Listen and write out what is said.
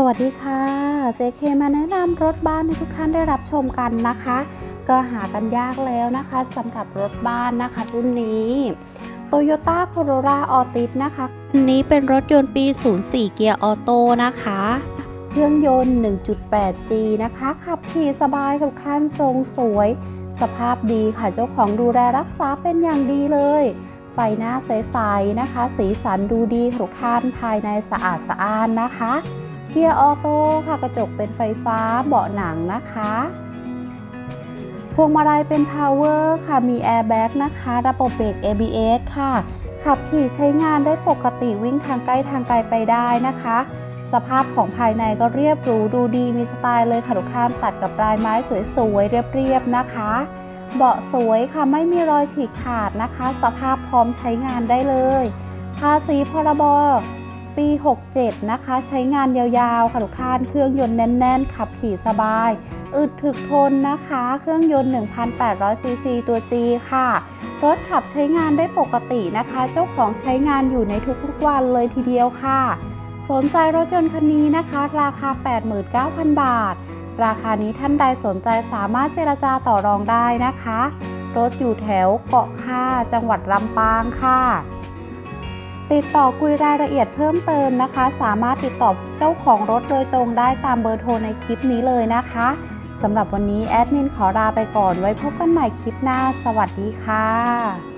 สวัสดีค่ะ JK มาแนะนำรถบ้านให้ทุกท่านได้รับชมกันนะคะ ก็หากันยากแล้วนะคะสำหรับรถบ้านนะคะรุ่นนี้ Toyota Corolla Altis นะคะอันนี้เป็นรถยนต์ปี 04 เกียร์ออโต้นะคะ เครื่องยนต์ 1.8G นะคะ ขับขี่สบายทุกท่านทรงสวย สภาพดีค่ะเจ้าของดูแลรักษาเป็นอย่างดีเลยไฟหน้าใสๆนะคะ สีสันดูดีทุกท่านภายในสะอาดสะอ้านนะคะ เกียร์ออโต้ค่ะกระจกเป็นไฟฟ้าเบาะหนังนะคะพวงมาลัยเป็นพาวเวอร์ค่ะมีแอร์แบ็กนะคะ ระบบเบรก ABS ค่ะ ขับขี่ใช้งานได้ปกติวิ่งทางใกล้ทางไกลไปได้นะคะ สภาพของภายในก็เรียบหรูดูดีมีสไตล์เลยค่ะทุกท่านตัดกับลายไม้สวยๆ เรียบๆนะคะเบาะสวยค่ะไม่มีรอยฉีกขาดนะคะ สภาพพร้อมใช้งานได้เลย ภาษีพรบ ปี 67 นะคะ ใช้งานยาวๆ ค่ะทุกท่าน เครื่องยนต์แน่น ๆ ขับขี่สบาย อึดถึกทนนะคะ เครื่องยนต์ 1,800 ซีซีตัว G ค่ะ รถขับใช้งานได้ปกตินะคะ เจ้าของใช้งานอยู่ในทุกๆวันเลยทีเดียวค่ะ สนใจรถยนต์คันนี้นะคะ ราคา 89,000 บาท ราคานี้ท่านใดสนใจสามารถเจรจาต่อรองได้นะคะ รถอยู่แถวเกาะค่าจังหวัดลำปางค่ะ ติดต่อคุยรายละเอียดเพิ่มเติมนะคะ สามารถติดต่อเจ้าของรถโดยตรงได้ตามเบอร์โทรในคลิปนี้เลยนะคะสำหรับวันนี้แอดมินขอลาไปก่อนไว้พบกันใหม่คลิปหน้า สวัสดีค่ะ